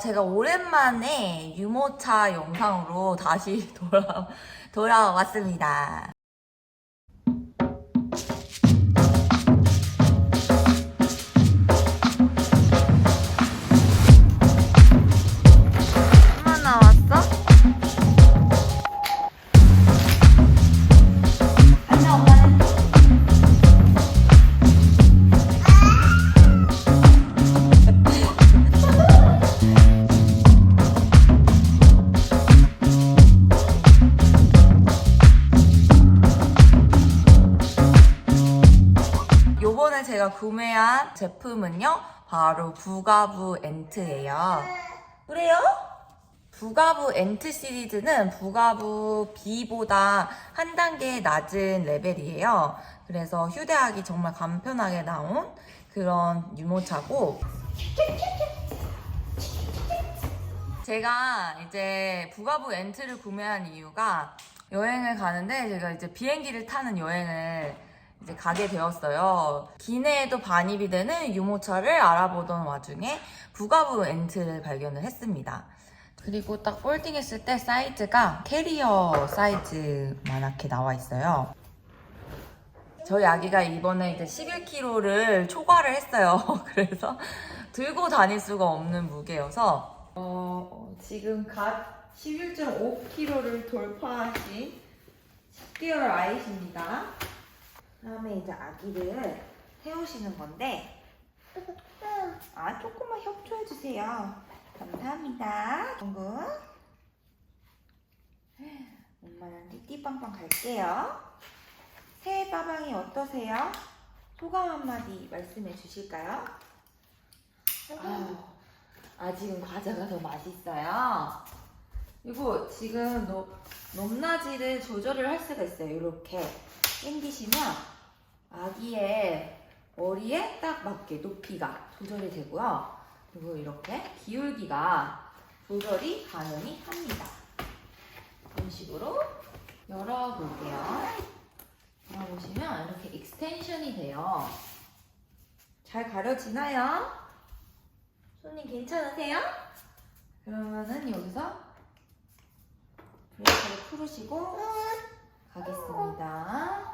제가 오랜만에 유모차 영상으로 다시 돌아, 돌아왔습니다. 제가 구매한 제품은요 바로 부가부 엔트예요. 그래요? 부가부 엔트 시리즈는 부가부 B보다 한 단계 낮은 레벨이에요. 그래서 휴대하기 정말 간편하게 나온 그런 유모차고. 제가 이제 부가부 엔트를 구매한 이유가 여행을 가는데 제가 이제 비행기를 타는 여행을 이제 가게 되었어요. 기내에도 반입이 되는 유모차를 알아보던 와중에 부가부 엔트를 발견을 했습니다. 그리고 딱 폴딩했을 때 사이즈가 캐리어 사이즈만하게 나와 있어요. 저희 아기가 이번에 이제 11kg를 초과를 했어요. 그래서 들고 다닐 수가 없는 무게여서 어, 지금 갓 11.5kg를 돌파하신 10개월 아이십니다. 다음에 이제 아기를 태우시는 건데 아 조금만 협조해 주세요. 감사합니다. 동근 엄마는 띠띠빵빵 갈게요. 새해 빠방이 어떠세요? 소감 한마디 말씀해 주실까요? 아유, 아직은 과자가 더 맛있어요. 이거 지금 높, 높낮이를 조절을 할 수가 있어요. 이렇게 당기시면 아기의 머리에 딱 맞게 높이가 조절이 되고요. 그리고 이렇게 기울기가 조절이 가능이 합니다. 이런 식으로 열어볼게요. 열어보시면 이렇게 익스텐션이 돼요. 잘 가려지나요? 손님 괜찮으세요? 그러면은 여기서 브레이크를 풀으시고 가겠습니다.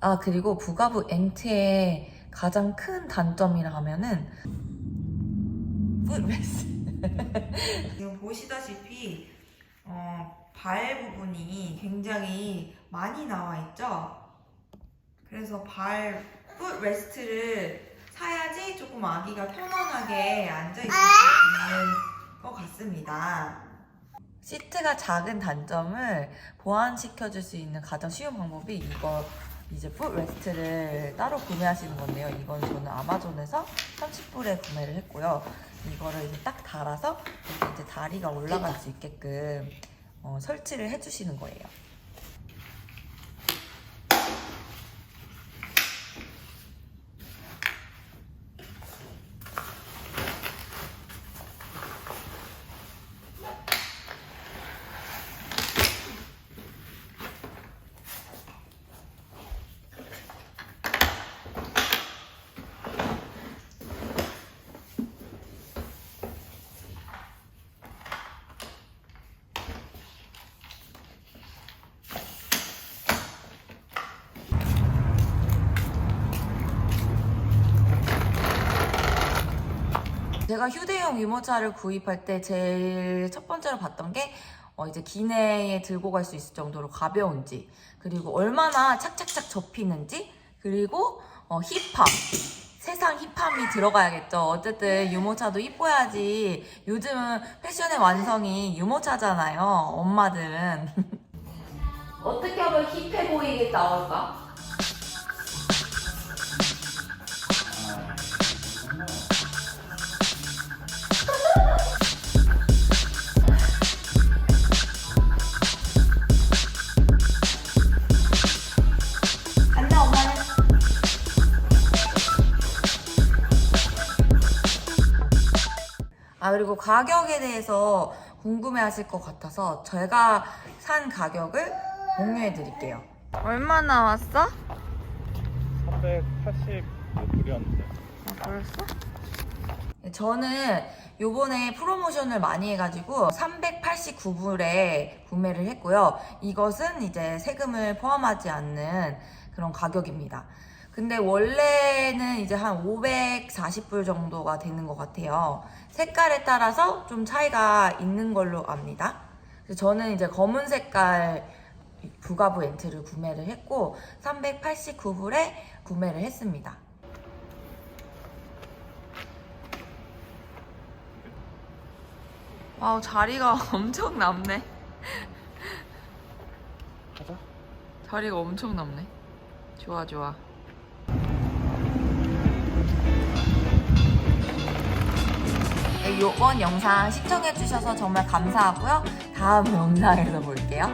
아 그리고 부가부 엔트의 가장 큰 단점이라 하면은 풋레스 지금 보시다시피 어, 발 부분이 굉장히 많이 나와 있죠. 그래서 발 풋 레스트를 사야지 조금 아기가 편안하게 앉아 있을 수 있는 것 같습니다. 시트가 작은 단점을 보완시켜 줄 수 있는 가장 쉬운 방법이 이거 이제 풋레스트를 따로 구매하시는 건데요. 이건 저는 아마존에서 30불에 구매를 했고요. 이거를 이제 딱 달아서 이제 다리가 올라갈 수 있게끔 어, 설치를 해주시는 거예요. 제가 휴대용 유모차를 구입할 때 제일 첫 번째로 봤던 게 어, 이제 기내에 들고 갈 수 있을 정도로 가벼운지 그리고 얼마나 착착착 접히는지 그리고 어, 힙함 세상 힙함이 들어가야겠죠. 어쨌든 유모차도 이뻐야지. 요즘은 패션의 완성이 유모차잖아요 엄마들은. 어떻게 하면 힙해 보이게 나올까? 아 그리고 가격에 대해서 궁금해 하실 것 같아서 제가 산 가격을 공유해 드릴게요. 얼마 나왔어? 380 뿌렸는데. 아, 벌써? 저는 요번에 프로모션을 많이 해가지고 389불에 구매를 했고요. 이것은 이제 세금을 포함하지 않는 그런 가격입니다. 근데 원래는 이제 한 540불 정도가 되는 것 같아요. 색깔에 따라서 좀 차이가 있는 걸로 압니다. 그래서 저는 이제 검은 색깔 부가부 엔트를 구매를 했고 389불에 구매를 했습니다. 와우 자리가 엄청 남네. 가자. 자리가 엄청 남네. 좋아 좋아. 네, 이번 영상 시청해주셔서 정말 감사하고요. 다음 영상에서 볼게요.